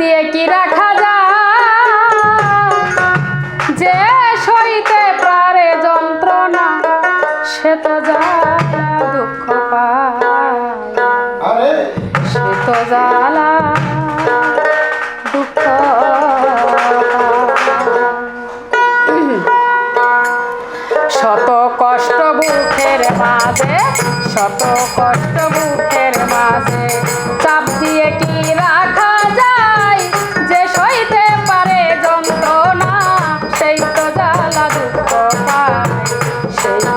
দিয়ে কি রাখা যায়? যে সইতে পারে যন্ত্রণা সে তো জ্বালা দুঃখ পায়। সে তো জ্বালা দুঃখ শত কষ্ট বুকের মাঝে শত কষ্ট বুকের মাঝে চাপ দিয়ে কি say